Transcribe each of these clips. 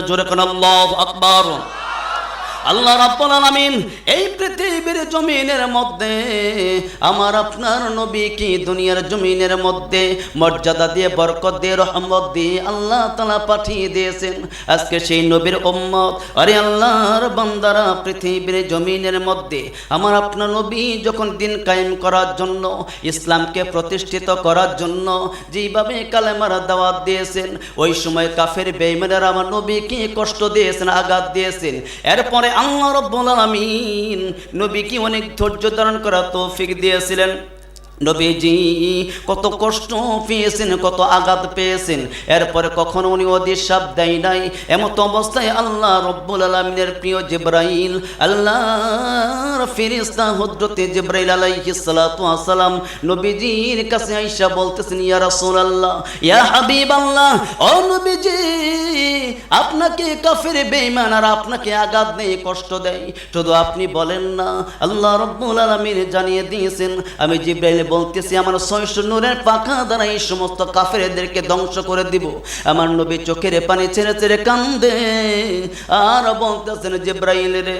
জোরে কোন আল্লাহ আকবর। আল্লাহ রাব্বুল আলামিন এই পৃথিবীর জমিনের মধ্যে, আমার আপনার নবী কি দুনিয়ার জমিনের মধ্যে মর্যাদা দিয়ে, বরকত দিয়ে, রহমত দিয়ে আল্লাহ তালা পাঠিয়ে দিয়েছেন? আজকে সেই নবীর উম্মত, আরে আল্লাহর বান্দারা পৃথিবীর জমিনের মধ্যে, আমার আপনার নবী যখন দিন কায়েম করার জন্য, ইসলামকে প্রতিষ্ঠিত করার জন্য যেইভাবে কালেমারা দাওয়াত দিয়েছেন, ওই সময় কাফের বেইমানেরা আমার নবীকে কষ্ট দিয়েছেন, আঘাত দিয়েছেন। এরপরে আল্লাহ রব্বুল নবীকে অনেক ধৈর্য ধারণ করা তৌফিক দিয়েছিলেন। নবীজি, কত কষ্ট পেয়েছেন, কত আঘাত পেয়েছেন। এরপরে কখনো উনি অধিসাপ দেয় নাই। এমত অবস্থায় আল্লাহ রব্বুল আলমিনের প্রিয় জিব্রাইল, আল্লাহর ফিরিস্তা হজরতে জিব্রাইল আসসালাম নবীজির কাছে আইসা বলতেছেন, ইয়া রাসূলুল্লাহ, ইয়া হাবিবাল্লাহ, ও নবীজি, আপনাকে কাফের বেঈমান আর আপনাকে আঘাত দেয় কষ্ট দেয়। শুধু আপনি বলেন না, আল্লাহ রব্বুল আলামিন জানিয়ে দিয়েছেন, আমি জিব্রাইল বলতেছি, আমার ছয়শো নূরের পাখা দ্বারা এই সমস্ত কাফেরদেরকে ধ্বংস করে দিব। আমার নবী চোখের পানি ছেড়ে ছেড়ে কান্দে। আর বলতেছেন, জিব্রাইল রে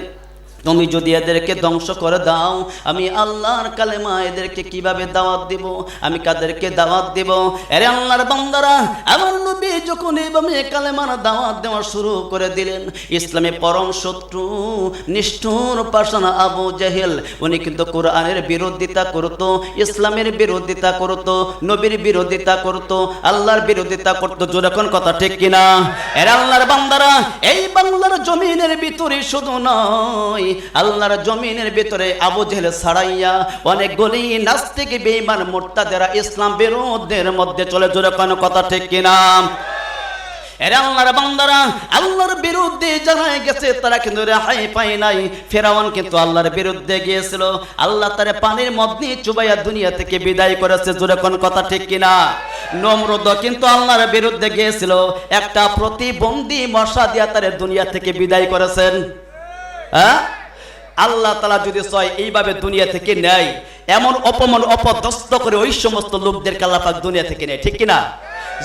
তুমি যদি এদেরকে ধ্বংস করে দাও, আমি আল্লাহর কালেমা এদেরকে কীভাবে দাওয়াত দিব? আমি কাদেরকে দাওয়াত দিব? এরে আল্লাহর বান্দারা, আমার নবী যখন এইভাবে কালেমার দাওয়াত দেওয়া শুরু করে দিলেন, ইসলামে পরম শত্রু, নিষ্ঠুর পাশানা আবু জাহেল, উনি কিন্তু কোরআনের বিরোধিতা করত, ইসলামের বিরোধিতা করত, নবীর বিরোধিতা করত, আল্লাহর বিরোধিতা করত যেরকম কথা ঠিক কিনা? এর আল্লাহর বান্দারা, এই বাংলার জমিনের ভিতরে শুধু নয় আল্লাহর জমিনের ভিতরে আবু জেহেল ছাড়াইয়া অনেকগুলি নাস্তিক, বেঈমান, মোর্তাদেরা ইসলাম বিরোধের মধ্যে চলে কথা ঠিক কিনা? এরা আল্লাহর বান্দারা, আল্লাহর বিরুদ্ধে গেছে তারা কিন্তু রেহাই পায় নাই। কিন্তু আল্লাহর বিরুদ্ধে গিয়েছিল। আল্লাহ তারে পানির মধ্যে চুবাইয়া দুনিয়া থেকে বিদায় করেছে। জোরে কোন কথা ঠিক কিনা? কিন্তু আল্লাহর বিরুদ্ধে গিয়েছিল। একটা প্রতিবন্ধী মশা দিয়া তারে দুনিয়া থেকে বিদায় করেছেন। হ্যাঁ? আল্লাহ তালা যদি চয় এইভাবে দুনিয়া থেকে নেয়, এমন অপমান অপদস্ত করে ওই সমস্ত লোকদেরকে আল্লাহ পাক দুনিয়া থেকে নেয়, ঠিক কিনা?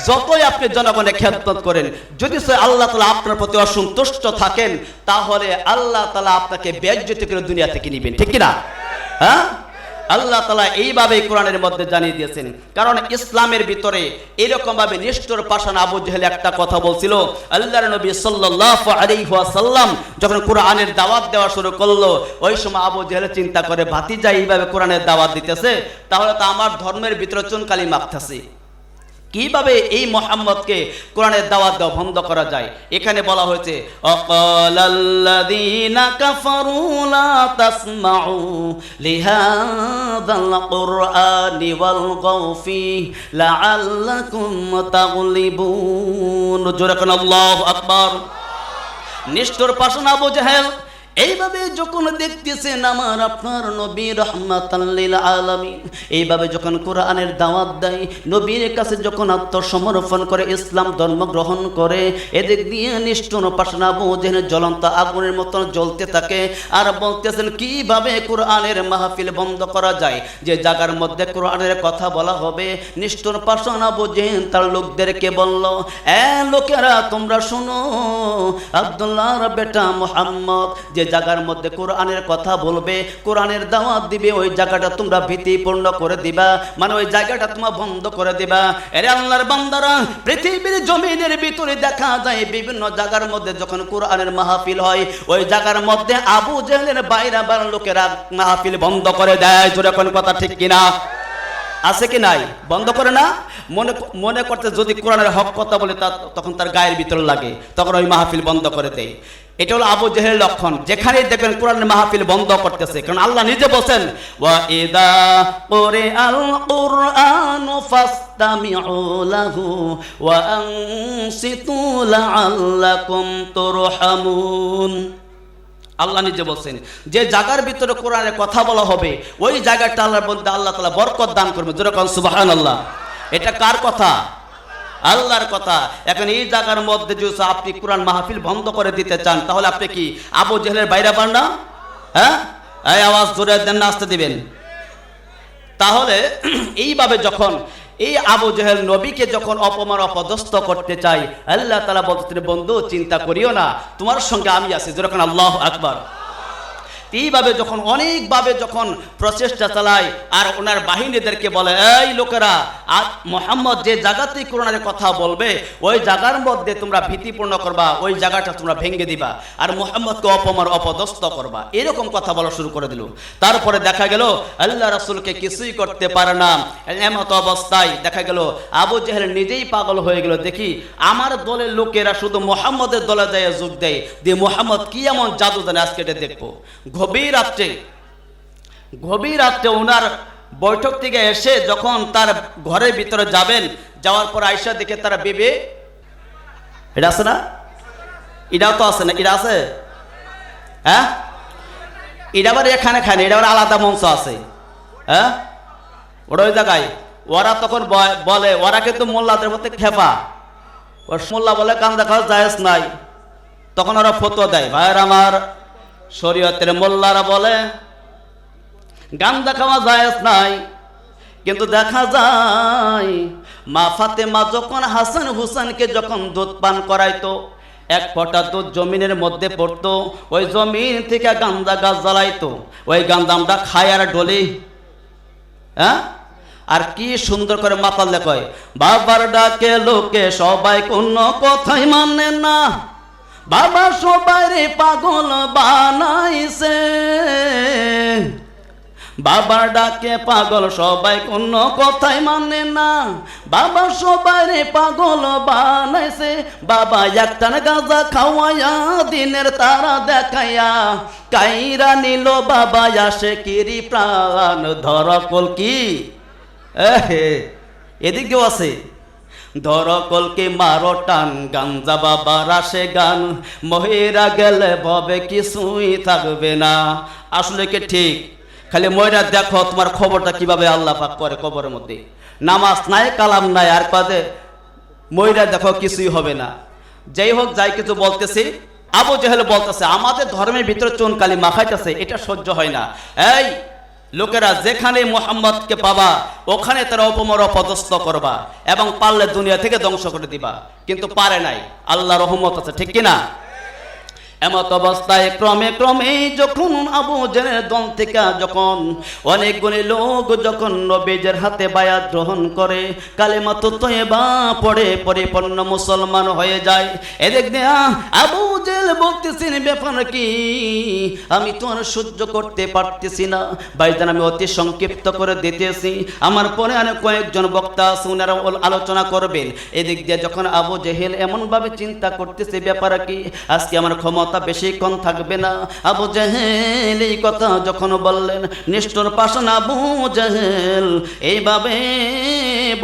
যতই আপনি জনগণের খেদমত করেন, যদি সে আল্লাহ তালা আপনার প্রতি অসন্তুষ্ট থাকেন, তাহলে আল্লাহ তালা আপনাকে বেজ্জতি করে দুনিয়া থেকে নিবেন, ঠিক কিনা? হ্যাঁ? আল্লাহ তালা এইভাবে কোরআনের মধ্যে জানিয়ে দিয়েছেন। কারণ ইসলামের ভিতরে এরকম ভাবে নিষ্ঠুর পাশান আবু জেহেল একটা কথা বলছিল আল্লাহ নবী সাল্লাহ আলাইহাল্লাম যখন কোরআনের দাওয়াত দেওয়া শুরু করল, ওই সময় আবু জেহেল চিন্তা করে ভাতি ভাতিজা এইভাবে কোরআনের দাওয়াত দিতেছে, তাহলে তো আমার ধর্মের ভিতরে চুনকালি মাপতেছে। কীভাবে এই মোহাম্মদকে কোরআনের দাওয়াত দেওয়া বন্ধ করা যায়? এখানে বলা হয়েছে, অকালাল্লাযীনা কাফারু লা তাসমাউ লিহাযাল কুরআনি ওয়ালগাউ ফীহি লাআল্লাকুম তাগলিবুন। জোরে কোন আল্লাহু আকবার। নিষ্ঠুর পাশন আবু এইভাবে যখন দেখতেছেন আমার আপনার নবী রহমাতাল্লিল আলামিন, এইভাবে যখন কোরআনের দাওয়াত দেয়, নবীর কাছে যখন আত্মসমর্পণ করে, ইসলাম ধর্ম গ্রহণ করে, এদিক দিয়ে নিষ্ঠুর পাশনা বোঝেন, জ্বলন্ত আগুনের মতন জ্বলতে থাকে, আর বলতেছেন, কীভাবে কোরআনের মাহফিল বন্ধ করা যায়? যে জায়গার মধ্যে কোরআনের কথা বলা হবে, নিষ্ঠুর পাশনা বোঝেন, তার লোকদেরকে বলল, এ লোকেরা, তোমরা শোনো আব্দুল্লাহর বেটা মোহাম্মদ, যে জায়গার মধ্যে কোরআনের কথা বলবে, কোরআনের দাওয়াত দিবে, ওই জায়গাটা তোমরা ভীতিপূর্ণ করে দিবা। মানে ওই জায়গাটা তোমরা বন্ধ করে দিবা। এরে আল্লাহর বান্দারা, পৃথিবীর জমিনের ভিতরে দেখা যায় বিভিন্ন জায়গার মধ্যে যখন কোরআনের মাহফিল হয়, ওই জায়গার মধ্যে আবু জেহেলের বাইরে বার লোকেরা মাহফিল বন্ধ করে দেয়। জোরে কোন কথা ঠিক কিনা? আছে কি নাই? বন্ধ করে না? মনে মনে করতে যদি কোরআনের হক কথা বলে তখন তার গায়ের ভিতর লাগে। তখন ওই মাহফিল বন্ধ করে দেয়। এটা হলো আবু জেহের লক্ষণ। যেখানেই দেখবেন কোরআনের মাহফিল বন্ধ করতেছে। কারণ আল্লাহ নিজে বলছেন, ওয়া কুরআন আল্লাহ নিজে বলছেন, যে জায়গার ভিতরে কোরআনের কথা বলা হবে, ওই জায়গাটা আল্লাহর বলতে আল্লাহ তালা বরকত দান করবে। যেরকম সুবাহান আল্লাহ এটা কার কথা? আল্লাহর কথা। এখন এই জায়গার মধ্যে যদি আপনি কোরআন মাহফিল বন্ধ করে দিতে চান, তাহলে আপনি কি আবু জেহেলের বাইরে পান না? হ্যাঁ? এই আওয়াজ জোরে দেন না, আসতে দিবেন। তাহলে এইভাবে যখন এই আবু জেহেল নবীকে যখন অপমান, অপদস্থ করতে চাই আল্লাহ তালা বলতে বন্ধু, চিন্তা করিও না। তোমার সঙ্গে আমি আছি। যেরকম আল্লাহ আকবার। এইভাবে যখন, অনেকভাবে যখন প্রচেষ্টা চালায়, আর ওনার বাহিনীদেরকে বলে, এই লোকেরা আর মোহাম্মদ যে জায়গাতেই করোনার কথা বলবে, ওই জায়গার মধ্যে তোমরা ভীতিপূর্ণ করবা, ওই জায়গাটা তোমরা ভেঙে দিবা, আর মোহাম্মদকে অপমান অপদস্থ করবা। এরকম কথা বলা শুরু করে দিল। তারপরে দেখা গেল, আল্লাহ রাসুলকে কিছুই করতে পারে না। এমত অবস্থায় দেখা গেল, আবু জেহেল নিজেই পাগল হয়ে গেল। দেখি, আমার দলের লোকেরা শুধু মোহাম্মদের দলে যায়, যোগ দেয়। দিয়ে মোহাম্মদ কি এমন জাদু জানে আজকে এটা দেখব। গভীর রাত্রে গভীর রাত্রে ওনার বৈঠক থেকে এসে যখন তার ঘরের ভিতরে যাবেন, যাওয়ার পর আয়সা দেখে তারা বেবে, এটা আছে না? এটাও তো আছে না? এটা আছে? হ্যাঁ? এটা আবার এখানে খায় না, এটা আবার আলাদা মঞ্চ আছে। হ্যাঁ? ওরা ওই জায়গায়। ওরা তখন বলে, ওরা কিন্তু মোল্লাদের মধ্যে খেপা। মোল্লা বলে কান দেখা জায়েজ নাই। তখন ওরা ফতো দেয়, ভাইয়ের আমার শরীয়তের মোল্লারা বলে গান দেখাওয়া জায়েজ নাই, কিন্তু দেখা যায়, মা ফাতেমা যখন হাসান হুসানকে যখন দুধ পান করাইতো, এক ফোঁটা দুধ জমিনের মধ্যে পড়তো, ওই জমিন থেকে গান্দা গাছ জ্বালাইতো, ওই গান্দা আমরা খাই আর ডলি। হ্যাঁ? আর কি সুন্দর করে মাতাল কয় বাবার ডাকে লোকে সবাই কোন কথাই মানে না। বাবা সবাই রে পাগল বানাইছে। বাবার ডাকে পাগল, সবাই কোন কথাই মানে না। বাবা সবাই রে পাগল বানাইছে। বাবা একটান গাঁজা খাওয়াইয়া দিনের তারা দেখাইয়া কাইরা নিল। বাবা আসে কিরি প্রাণ, ধর কলকি। এহে, এদিকেও আছে। ধর কলকে মারো টান গাঞ্জা বাবার আসে গান। মহিরা গেলে ভবে কিছুই থাকবে না। আসলে কি ঠিক? খালি ময়রা দেখো তোমার খবরটা কীভাবে আল্লাহ পাক করে কবরের মধ্যে। নামাজ নাই, কালাম নাই, আর কাজে ময়রা দেখো কিছুই হবে না। যাই হোক, যাই কিছু বলতেছি। আবু জেহেল বলতেছে, আমাদের ধর্মের ভিতরে চুন কালি মাখাইতেছে, এটা সহ্য হয় না। এই লোকেরা যেখানে মোহাম্মদকে পাবা, ওখানে তারা অপমর পদস্থ করবা এবং পারলে দুনিয়া থেকে ধ্বংস করে দিবা। কিন্তু পারে নাই। আল্লাহ রহমত আছে, ঠিক কিনা? এমত অবস্থায় ক্রমে ক্রমে যখন আবু জেনের দল থেকে যখন অনেকগুলি লোক যখন নবীজের হাতে বায়াত গ্রহণ করে কালেমা তো তয়েবা পড়ে পরিপূর্ণ মুসলমান হয়ে যায়। এদিক দেয়া আবু জেল বলতেছেন ব্যাপার কি? আমি তো আর সহ্য করতে পারতেছি না। ভাইজান, আমি অতি সংক্ষিপ্ত করে দিতেছি। আমার পরে অনেক কয়েকজন বক্তা আছে ওনারা আলোচনা করবেন। এদিক দিয়ে যখন আবু জেহেল এমনভাবে চিন্তা করতেছে ব্যাপার কি? আজকে আমার ক্ষমতা বেশিক্ষণ থাকবে না। আবু জেহেল এই কথা যখন বললেন, নিষ্ঠুর পাশান আবু জেহেল, এইভাবে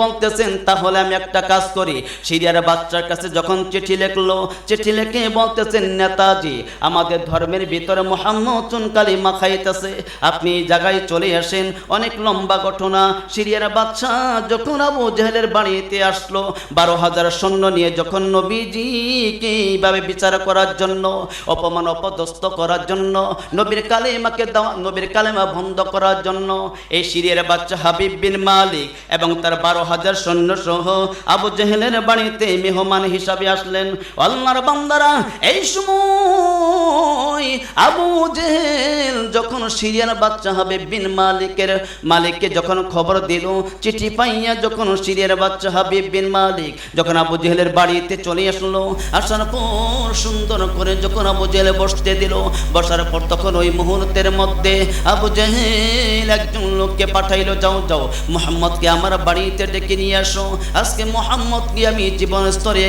বলতেছেন, তাহলে আমি একটা কাজ করি। সিরিয়ার বাচ্চার কাছে যখন চিঠি লিখলো, চিঠি লিখে বলতেছেন, নেতাজি, আমাদের ধর্মের ভিতরে মোহাম্মদ চুনকালি মাখাইতেছে আপনি জায়গায় চলে আসেন, অনেক লম্বা ঘটনা। সিরিয়ার বাচ্চা যখন আবু জেহেলের বাড়িতে আসলো, বারো হাজার সৈন্য নিয়ে যখন নবীজিকে এইভাবে বিচার করার জন্য অপমান অপদস্থ করার জন্য, নবীর কালেমাকে নবীর কালেমা বন্ধ করার জন্য, এই সিরিয়ার বাচ্চা হাবিব বিন মালিক এবং তার বারো হাজার সৈন্য সহ আবু জেহেলের বাড়িতে মেহমান হিসাবে আসলেন। আল্লাহর বান্দারা, এই সময় আবু জেহেল যখন সিরিয়ার বাচ্চা হাবিব বিন মালিকের, মালিককে যখন খবর দিল, চিঠি পাইয়া যখন সিরিয়ার বাচ্চা হবে বিন মালিক যখন আবু জেহেলের বাড়িতে চলে আসলো, আসার পর সুন্দর করে যখন আবু জেলে বসতে দিল। বসার পর তখন ওই মুহূর্তের মধ্যে আবু জেহেল একজন লোককে পাঠাইলো, যাও যাও, মোহাম্মদকে আমার বাড়িতে ডেকে নিয়ে আসো। আজকে মোহাম্মদকে আমি জীবন স্তরে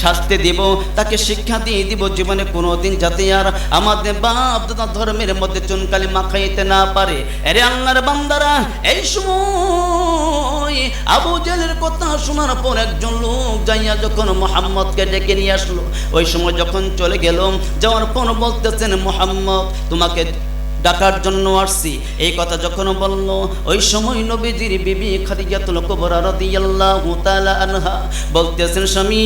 শাস্তি দিব, তাকে শিক্ষা দিয়ে দিব জীবনে কোনোদিন যাতে আর আমাদের বাপ দাদা ধর্মের মধ্যে চুনকালি মাখাইতে না পারে। আরে আল্লাহর বান্দারা, এই সময় আবু জেলের কথা শোনার পর একজন লোক যাইয়া যখন মোহাম্মদকে ডেকে নিয়ে আসলো, ওই সময় যখন চলে গেল, যাওয়ার পর বলতেছেন, মোহাম্মদ, তোমাকে ডাকার জন্য আসছি। এই কথা যখন বলল, ওই সময় নবীজির বিবি খাদিজাতুল কুবরা রাদিয়াল্লাহু তাআলা আনহা বলতেছেন, স্বামী,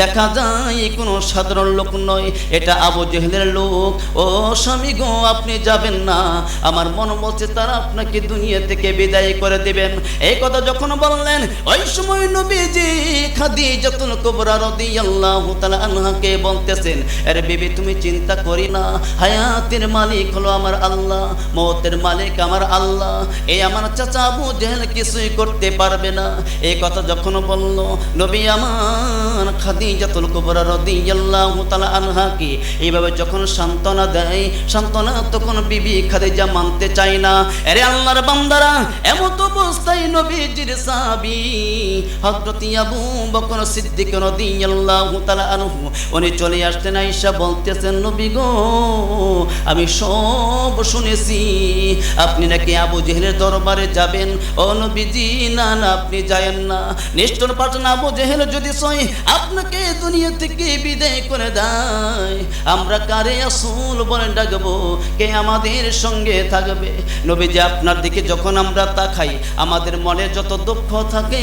দেখা যায় কোনো সাধারণ লোক নয়, এটা আবু জেহেলের লোক। ও স্বামী গো, আপনি যাবেন না। আমার মন বলছে, তারা আপনাকে দুনিয়া থেকে বিদায় করে দিবেন। এই কথা যখন বললেন, ওই সময় নবীজি খাদিজাতুল কুবরা রাদিয়াল্লাহু তাআলা আনহাকে বলতেছেন, আরে বিবি, তুমি চিন্তা করি না। হায়াতের মালিক হলো আমার আল্লাহ, মৌতের মালিক আমার আল্লাহ। এই আমার চাচা আবু জেহেল কিছুই করতে পারবে না। এই কথা যখন বলল, নবী আমার খাদিজাতুল কুবরা রাদিয়াল্লাহু তাআলা আনহাকে এইভাবে যখন সান্ত্বনা দেয়, সান্ত্বনা তখন বিবি খাদিজা মানতে চায় না। আরে আল্লাহর বান্দারা, এমত অবস্থায় নবীজির সাহাবী হযরত আবু বকর সিদ্দিক রাদিয়াল্লাহু তাআলা আনহু, উনি চলে আসতেন আয়েশা বলতেছেন, নবী গো আমি সব শুনেছি। আপনি নাকি আবু জেহেলের দরবারে যাবেন? ও না না, আপনি যায়েন না। নিষ্ঠুর পাঠান আবু জেহেল যদি সই, আপনাকে দুনিয়া থেকে বিদায় করে দেয়। আমরা কারে আসুল বলে ডাকবো? কে আমাদের সঙ্গে থাকবে? নবীজি, আপনার দিকে যখন আমরা তাকাই, আমাদের মনে যত দুঃখ থাকে,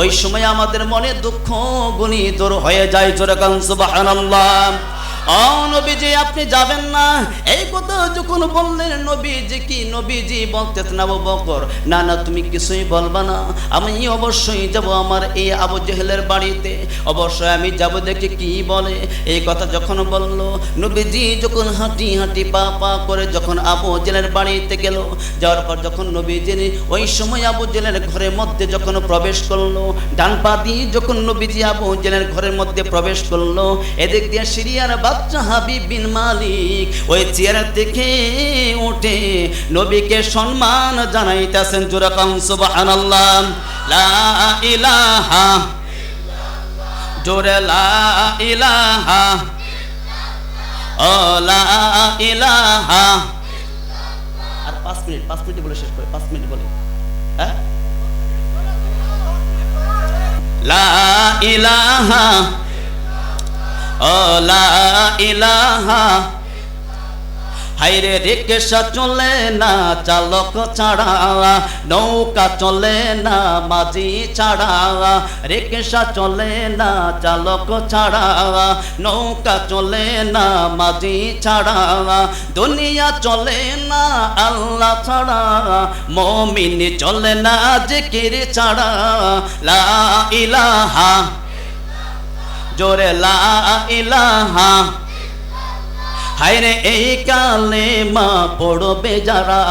ওই সময় আমাদের মনে দুঃখ গুণী দূর হয়ে যায়। জোরে কান সুবহানাল্লাহ। ও নবীজি আপনি যাবেন না। এই কথা যখন বললেন নবীজি কি? নবীজি বলতেছেন, আবু বকর, না না, তুমি কিছুই বলবা না। আমি অবশ্যই যাব আমার এই আবু জেহেলের বাড়িতে। অবশ্যই আমি যাব দেখে কি বলে? এই কথা যখন বলল, নবীজি যখন হাঁটি হাঁটি পা পা করে যখন আবু জেলের বাড়িতে গেল, যাওয়ার পর যখন নবীজি ওই সময় আবু জেলের ঘরের মধ্যে যখন প্রবেশ করল, ডান পা দিয়ে যখন নবীজি আবু জেলের ঘরের মধ্যে প্রবেশ করল, এদিক দিয়ে সিরিয়ার বাচ্চা হাবিব বিন মালিক। ওই চেয়ার থেকে উঠে নবীকে সম্মান জানাইতেছেন জোরাকাম সুবহানাল্লাহ। লা ইলাহা জোরে লা ইলাহা ও লা ইলাহা আর পাঁচ মিনিট পাঁচ মিনিট বলে শেষ করে, পাঁচ মিনিট বলে। হ্যাঁ? লা ইলাহা লা ইলাহা। হাইরে রিক্সা চলে না, চালক ছাড়া। নৌকা চলে না, মাঝি ছাড়া। রিক্সা চলে না, চালক ছাড়া। নৌকা চলে না, মাঝি ছাড়া। দুনিয়া চলে না, আল্লাহ ছাড়া। মমিন চলে না, জিকির ছাড়া। লা ইলাহা। জোরে লা ইলাহা। হায়রে এই কালে মা পড়বে যারা।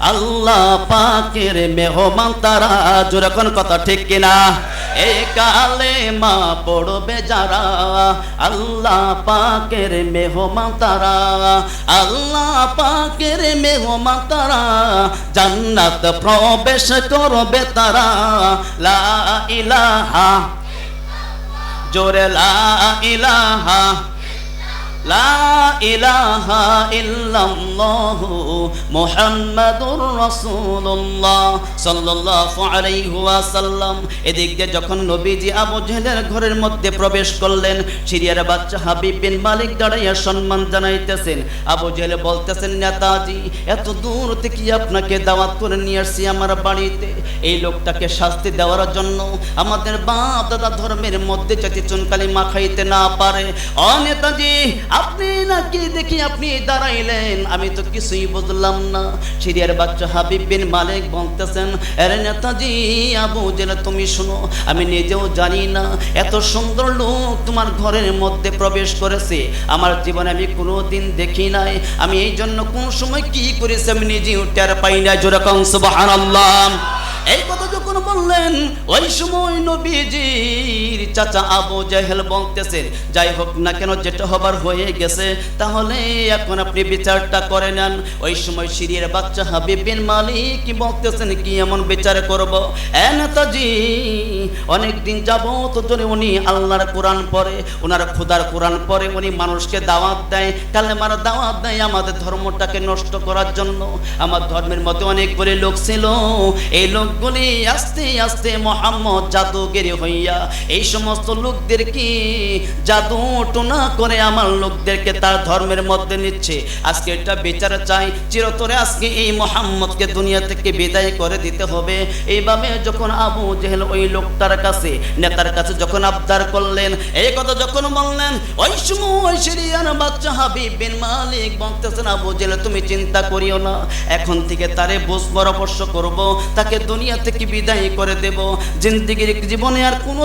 আল্লাহ পাকের মেহমান তারা। যেরকম কথা ঠিক কিনা? এই কালে মা পড়বে যারা। আল্লাহ পাকের মেহমান তারা। আল্লাহ পাকের মেহমান তারা। জান্নাত প্রবেশ করবে তারা। লা ইলাহা। জোরে লা ইলাহা লা ইলাহা ইল্লাল্লাহু মুহাম্মাদুর রাসূলুল্লাহ সাল্লাল্লাহু আলাইহি ওয়াসাল্লাম। দিয়ে যখন নবীজি আবু জেহেলের ঘরের মধ্যে প্রবেশ করলেন, সিরিয়ার বাচ্চা হাবিব বিন মালিক দাঁড়াইয়া সম্মান জানাইতেছেন। আবু জেহেল বলতেছেন, নেতাজি, এত দূর থেকে আপনাকে দাওয়াত করে নিয়ে আসছি আমার বাড়িতে। এই লোকটাকে শাস্তি দেওয়ার জন্য আমাদের বাপ দাদা ধর্মের মধ্যে যাতে চুনকালি মাখাইতে না পারে। অ নেতাজি আপনি নাকি দেখি আপনি দাঁড়াইলেন? আমি তো কিছুই বুঝলাম না। সিরিয়ার বাচ্চা হাবিব বিন মালিক বলতেছেন, আরে নেতাজি, আবু জেলে, তুমি শোনো, আমি নিজেও জানি না। এত সুন্দর লোক তোমার ঘরের মধ্যে প্রবেশ করেছে। আমার জীবনে আমি কোনো দিন দেখি নাই। আমি এই জন্য কোন সময় কি করেছি আমি নিজেও টের পাই না যেরকম সুবহানাল্লাহ। এই কথা যখন বললেন, ওই সময় নবীজির চাচা আবু জাহেল বলতেছেন, যাই হোক না কেন, যেটা হবার হয়ে গেছে, তাহলে এখন আপনি বিচারটা করে নেন। ওই সময় সিরিয়ার বাচ্চা হাবিব বিন মালিক বলতেছেন, কি এমন বিচার করব? এ নেতাজি, অনেক দিন যাব তো ধরে উনি আল্লাহর কোরআন পড়ে ওনার খুদার কোরআন পড়ে, উনি মানুষকে দাওয়াত দেয় তাহলে কালেমার দাওয়াত দেয় আমাদের ধর্মটাকে নষ্ট করার জন্য। আমার ধর্মের মধ্যে অনেকগুলি লোক ছিল, এই লোক লোকগুলি আস্তে আস্তে মোহাম্মদ জাদুগিরি হইয়া, এই সমস্ত লোকদের কি জাদু টোনা করে আমার লোকদেরকে তার ধর্মের মধ্যে নিচ্ছে? আজকে এটা বিচার চাই, চিরতরে আজকে এই মোহাম্মদকে দুনিয়া থেকে বিদায় করে দিতে হবে। এইভাবে যখন আবু জেহেল ওই লোকটার কাছে, নেতার কাছে যখন আবদার করলেন, এই কথা যখন বললেন, ওই সময় সিরিয়ার বাচ্চা হাবিব বিন মালিক বলতেছেন, আবু জেহেল, তুমি চিন্তা করিও না, এখন থেকে তারে বুঝ, পরামর্শ করব, তাকে দুনিয়া থেকে বিদায় করে দেব। জিন্দিগির জীবনে আর কোনো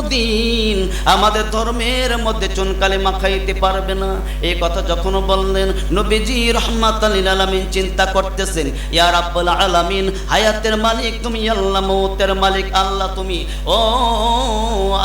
আমাদের ধর্মের মধ্যে চুনকালে মাখাইতে পারবে না। এই কথা যখন বললেন, নবীজি রহমাত আলামিন চিন্তা করতেছেন, ইয়া রাব্বুল আলামিন, হায়াতের মালিক তুমি, আল্লাহ মৌতের মালিক, আল্লাহ তুমি, ও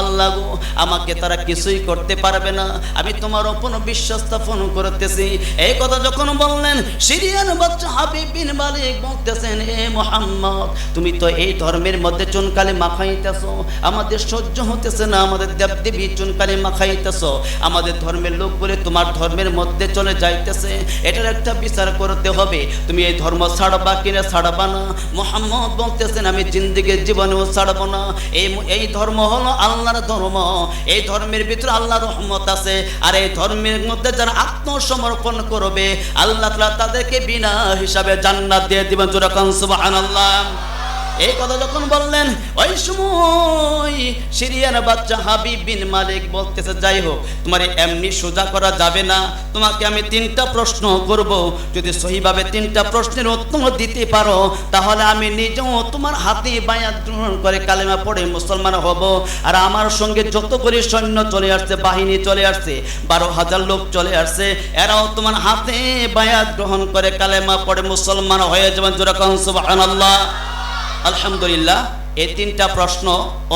আল্লাহ গো, আমাকে তারা কিছুই করতে পারবে না। আমি তোমার ওপর বিশ্বাস স্থাপন করতেছি। এই কথা যখন বললেন, সিরিয়ান বাচ্চা হাবিব বিন মালিক বলতেছেন, এ মোহাম্মদ, তুমি তো এই ধর্মের মধ্যে চুনকালে মাখাইতেছ, আমাদের সহ্য হতেছে না, আমাদের দেবদেবী চুনকালে মাখাইতেছ, আমাদের ধর্মের লোক বলে তোমার ধর্মের মধ্যে চলে যাইতেছে। এটার একটা বিচার করতে হবে। তুমি এই ধর্ম ছাড়বা কিনা ছাড়বা না। মোহাম্মদ বলতেছেন, আমি জিন্দিগির জীবনেও ছাড়বো না। এই এই ধর্ম হলো আল্লাহর ধর্ম। এই ধর্মের ভিতরে আল্লাহর রহমত আছে। আর এই ধর্মের মধ্যে যারা আত্মসমর্পণ করবে, আল্লাহ তাদেরকে বিনা হিসাবে জান্নাত দিয়ে দিবেন। যেরকম সুবহানাল্লাহ। এই কথা যখন বললেন, ওই সময় সিরিয়ার বাচ্চা হাবিব বিন মালিক বলতেছে, যাই হোক, তোমার এমনি সোজা করা যাবে না। তোমাকে আমি তিনটা প্রশ্ন করব। যদি সহিভাবে তিনটা প্রশ্নের উত্তর দিতে পারো, তাহলে আমি নিজেও তোমার হাতে বায়াত গ্রহণ করে কালেমা পড়ে মুসলমান হব। আর আমার সঙ্গে যত করে সৈন্য চলে আসছে, বাহিনী চলে আসছে, বারো হাজার লোক চলে আসছে, এরাও তোমার হাতে বায়াত গ্রহণ করে কালেমা পড়ে মুসলমান হয়ে যাবেন যেরকম সুবহানাল্লাহ। আলহামদুলিল্লাহ, এই তিনটা প্রশ্ন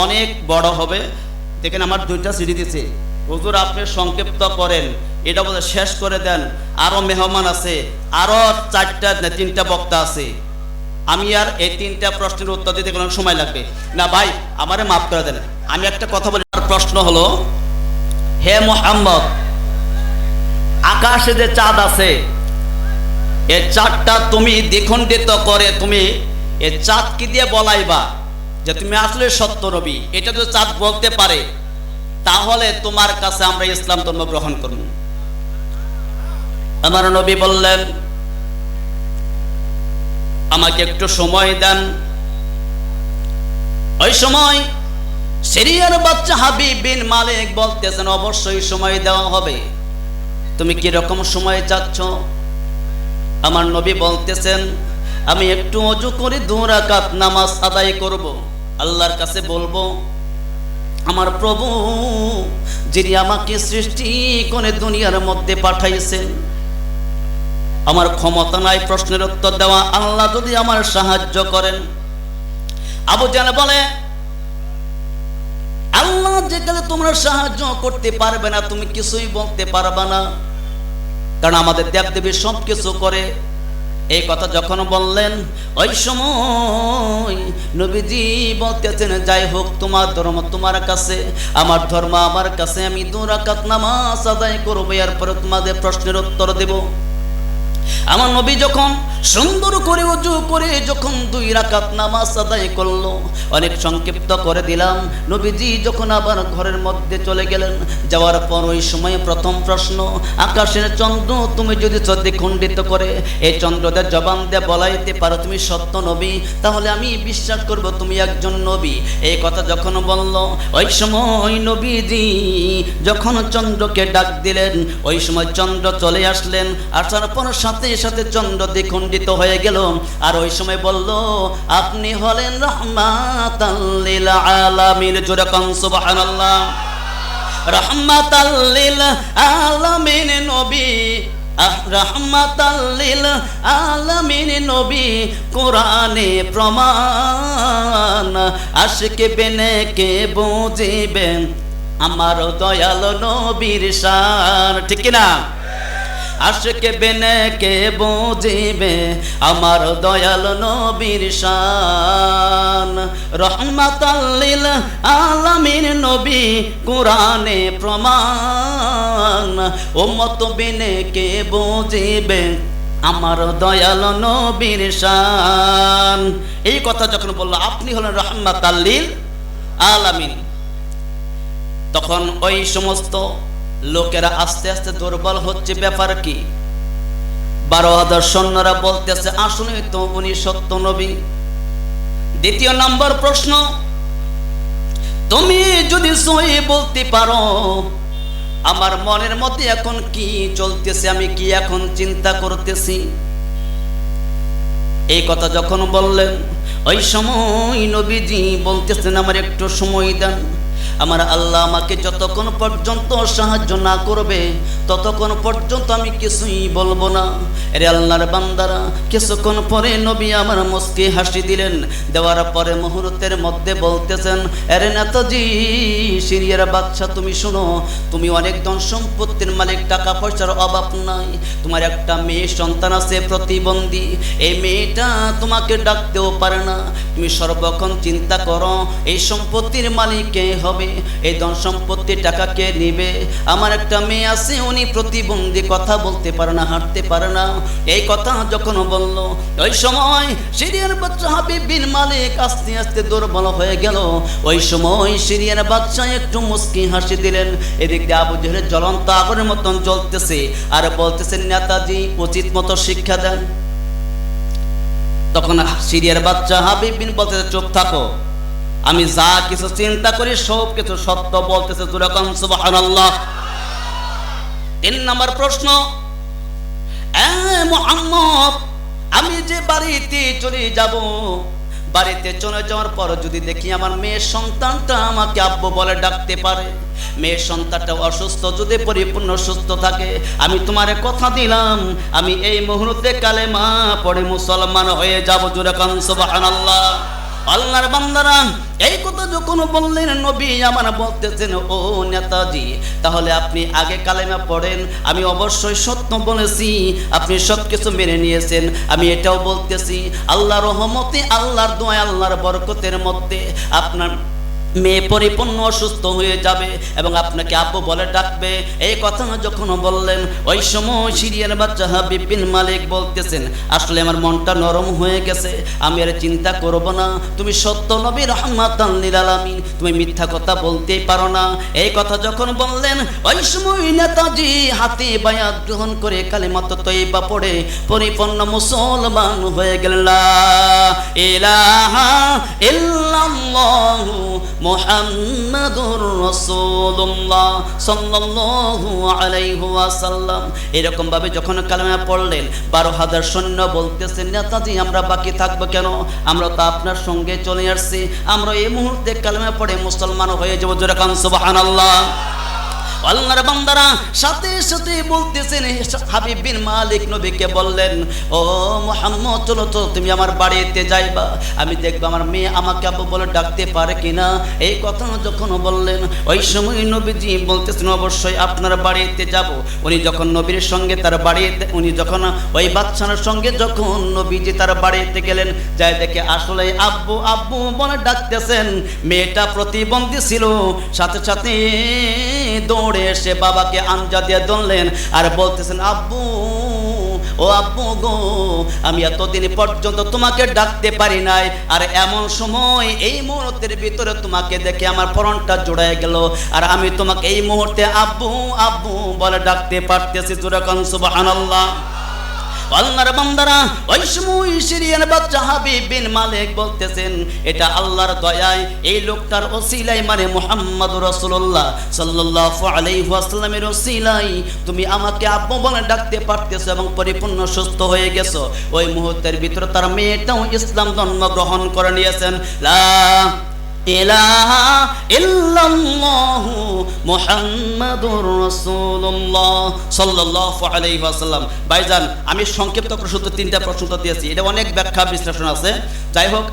অনেক বড় হবে। দেখেন আমার দুইটা সিডি দিছে। হুজুর, আপনি সংক্ষিপ্ত করেন। এটা বলে শেষ করে দেন। আরও মেহমান আছে। আরও চারটা তিনটা বক্তা আছে। আমি আর এই তিনটা প্রশ্নের উত্তর দিতে কোনো সময় লাগবে। না ভাই, আমারে মাফ করে দেন। আমি একটা কথা বলি প্রশ্ন হলো, হে মোহাম্মদ, আকাশে যে চাঁদ আছে এই চাঁদটা তুমি দ্বিখণ্ডিত করে তুমি এ চাঁদ কি দিয়ে বলাইবা যে তুমি আসলে সত্য নবী এটা যদি চাঁদ বলতে পারে। তাহলে তোমার কাছে আমরা ইসলাম ধর্ম গ্রহণ করব। আমার নবী বললেন, আমাকে একটু সময় দেন। ওই সময় সিরিয়ার বাচ্চা হাবিব বিন মালিক বলতেছেন, অবশ্যই সময় দেওয়া হবে। তুমি কি রকম সময় চাচ্ছ? আমার নবী বলতেছেন আমি একটু অজু করে দু রাকাত নামাজ আদায় করব। আল্লাহর কাছে বলব, আমার প্রভু, যিনি আমাকে সৃষ্টি করে দুনিয়ার মধ্যে পাঠাইছেন, আমার ক্ষমতা নাই প্রশ্নের উত্তর দেওয়া, আল্লাহ যদি আমার সাহায্য করেন। আবু জানে বলে, আল্লাহ যেখানে তোমরা সাহায্য করতে পারবে না, তুমি কিছুই বলতে পারবে না। কারণ আমাদের দেবদেবী সব কিছু করে এই কথা যখন বললেন, ওই সময় নবীজি বলতেছেন, যাই হোক, তোমার ধর্ম তোমার কাছে, আমার ধর্ম আমার কাছে, আমি দু রাকাত নামাজ আদায় করব, এরপরে তোমাদের প্রশ্নের উত্তর দেব। আমার নবী যখন সুন্দর করে উজু করে যখন দুই রাকাত নামাজ আদায় করল, অনেক সংক্ষিপ্ত করে দিলাম। নবীজি যখন আবার ঘরের মধ্যে চলে গেলেন, যাওয়ার পর ওই সময় প্রথম প্রশ্ন, আকাশের চন্দ্র তুমি যদি চোদ্দে খণ্ডিত করে এই চন্দ্রদের জবান দিয়ে বলাইতে পারো তুমি সত্য নবী, তাহলে আমি বিশ্বাস করব তুমি একজন নবী। এই কথা যখন বলল, ওই সময় নবীজি যখন চন্দ্রকে ডাক দিলেন, ওই সময় চন্দ্র চলে আসলেন। আসার পর সাথে সাথে সাথে চন্দ্র দ্বিখণ্ডিত হয়ে গেল। আর ওই সময় বলল, আপনি হলেন রহমাতাল্লিল আলামিন। জোরে আলামিন নবী। রহমাতাল্লিল নবী। কোরআনে প্রমাণ, আশকে বেনে কে বুঝিবেন? আমার দয়াল নবীর শান ঠিক না আশকে বেনে কে বুঝিবে আমার দয়াল নবীর শান? রহমাতাল্লিল আলামিন নবী কোরআনে প্রমাণ। ও মত বেনে কে বুঝিবে আমার দয়াল নবীর শান? এই কথা যখন বলল, আপনি হলেন রহমাত আল্লিল আলামিন। তখন ওই সমস্ত লোকেরা আস্তে আস্তে দুর্বল হচ্ছে, ব্যাপার কি? বারো হাজার সৈন্যরা বলতেছে আসলে তো উনি সত্য নবী। দ্বিতীয় নম্বর প্রশ্ন, তুমি যদি সই বলতে পারো, আমার মনের মধ্যে এখন কি চলতেছে? আমি কি এখন চিন্তা করতেছি? এই কথা যখন বললেন, ওই সময় নবীজি বলতেছেন, আমার একটু সময় দেন। আমার আল্লাহ আমাকে যতক্ষণ পর্যন্ত সাহায্য না করবে, ততক্ষণ পর্যন্ত আমি কিছুই বলব না। রে আল্লাহর বান্দারা, কিছুক্ষণ পরে নবী আমার মুস্কি হাসি দিলেন। দেওয়ার পরে মুহূর্তের মধ্যে বলতেছেন আরে নেতাজি, সিরিয়ার বাচ্চা তুমি শোনো, তুমি অনেক ধন সম্পত্তির মালিক, টাকা পয়সার অভাব নাই। তোমার একটা মেয়ে সন্তান আছে প্রতিবন্ধী, এই মেয়েটা তোমাকে ডাকতেও পারে না। তুমি সর্বক্ষণ চিন্তা করো, এই সম্পত্তির মালিক কে হবে। এই ধন সম্পত্তি টাকা কে নিবে? আমার একটা মেয়ে আছে, উনি প্রতিবন্ধী, কথা বলতে পারে না, হাঁটতে পারে না। এই কথা যখন বলল, ওই সময় সিরিয়ার বাচ্চা হাবিব বিন মালিক আস্তে আস্তে দুর্বল হয়ে গেল। ওই সময় সিরিয়ার বাচ্চা একটু মুস্কি হাসি দিলেন। এদিক দিয়ে আবু জেহেলের জ্বলন্ত আগুনের মতন জ্বলতেছে। আর বলতেছেন, নেতাজি, উচিত মতো শিক্ষা দেন। তখন সিরিয়ার বাচ্চা হাবিব বিন বলতেছে, চুপ থাকো। আমি যা কিছু চিন্তা করি, সব কিছু সত্য বলতেছে যেরকম সুবহানাল্লাহ। তিন নম্বর প্রশ্ন আমি যে বাড়িতে চলে যাব, বাড়িতে চলে যাওয়ার পর যদি দেখি আমার মেয়ের সন্তানটা আমাকে আব্বু বলে ডাকতে পারে, মেয়ের সন্তানটা অসুস্থ, যদি পরিপূর্ণ সুস্থ থাকে, আমি তোমারে কথা দিলাম, আমি এই মুহূর্তে কালে মা পড়ে মুসলমান হয়ে যাব যেরকম সুবহানাল্লাহ। আল্লাহর বান্দারা, এই কথা যখন বললেন, নবী আমার বলতেছেন, ও নেতাজি, তাহলে আপনি আগে কালেমা পড়েন। আমি অবশ্যই সত্য বলেছি, আপনি সব কিছু মেনে নিয়েছেন। আমি এটাও বলতেছি আল্লাহ রহমতে, আল্লাহর দোয়া আল্লাহর বরকতের মধ্যে আপনার মেয়ে পরিপূর্ণ অসুস্থ হয়ে যাবে এবং আপনাকে আব্বু বলে ডাকবে। এই কথা যখন বললেন, ওই সময় সিরিয়ার বাচ্চা হাবিব মালিক বলতেছেন, আসলে আমার মনটা নরম হয়ে গেছে, আমি আর চিন্তা করব না। তুমি সত্য নবী রহমাত আলামিন, তুমি মিথ্যা কথা বলতেই পারো না। এই কথা যখন বললেন, ওই সময় নেতাজি হাতে বায়াত গ্রহণ করে কালিমাত তৈবা পড়ে পরিপূর্ণ মুসলমান হয়ে গেলেন। লা ইলাহা ইল্লাল্লাহু মুহাম্মাদুর রাসূলুল্লাহ সাল্লাল্লাহু আলাইহি ওয়াসাল্লাম। এরকম ভাবে যখন কালেমা পড়লেন, বারো হাজার সৈন্য বলতেছেন নেতাজি, আমরা বাকি থাকব কেন? আমরা তো আপনার সঙ্গে চলে আসছি। আমরা এই মুহূর্তে কালেমা পড়ে মুসলমান হয়ে যাব। যেরকম সুবহানাল্লাহ। আল্লাহর বান্দারা সাথে সাথে বলতেছেন হাবিব বিন মালিক, নবীকে বললেন, ও মোহাম্মদ, চলো তো, তুমি আমার বাড়িতে যাইবা। আমি দেখব আমার মেয়ে আমাকে আবু বলে ডাকতে পারে কিনা। এই কথা যখন বললেন, ওই সময় নবীজি বলতেছেন, অবশ্যই আপনার বাড়িতে যাব। উনি যখন নবীর সঙ্গে তার বাড়িতে, উনি যখন ওই বাচ্চার সঙ্গে যখন নবীজি তার বাড়িতে গেলেন যাই দেখে আসলে আব্বু আব্বু বলে ডাকতেছেন। মেয়েটা প্রতিবন্ধী ছিল, সাথে সাথে দৌড়ে এসে বাবাকে আঞ্জা দিয়ে ধরলেন আর বলতেছেন, আব্বু, ও আব্বু গো, আমি এতদিন পর্যন্ত তোমাকে ডাকতে পারি নাই আর এমন সময় এই মুহূর্তের ভিতরে তোমাকে দেখে আমার পরনটা জোড়ায় গেল আর আমি তোমাকে এই মুহূর্তে আব্বু আব্বু বলে ডাকতে পারতেছি যেরকম সুবহানাল্লাহ। আল্লাহর বান্দারা, ওই সময় সিরিয়ান হাবিব বিন মালিক বলতেছেন, এটা আল্লাহর দয়ায় এই লোকটার ওসিলাই মানে মুহাম্মদ রাসূলুল্লাহ সাল্লাল্লাহু আলাইহি ওয়াসাল্লামের ওসিলাই তুমি আমাকে আব্বু বলে ডাকতে পারতেছো এবং পরিপূর্ণ সুস্থ হয়ে গেছো। ওই মুহূর্তের ভিতরে তার মেয়েটাও ইসলাম ধর্ম গ্রহণ করে নিয়েছেন। লা ভাইজান আমি সংক্ষিপ্ত প্রশ্ন তিনটা প্রশ্ন দিয়েছি। এটা অনেক ব্যাখ্যা বিশ্লেষণ আছে। যাই হোক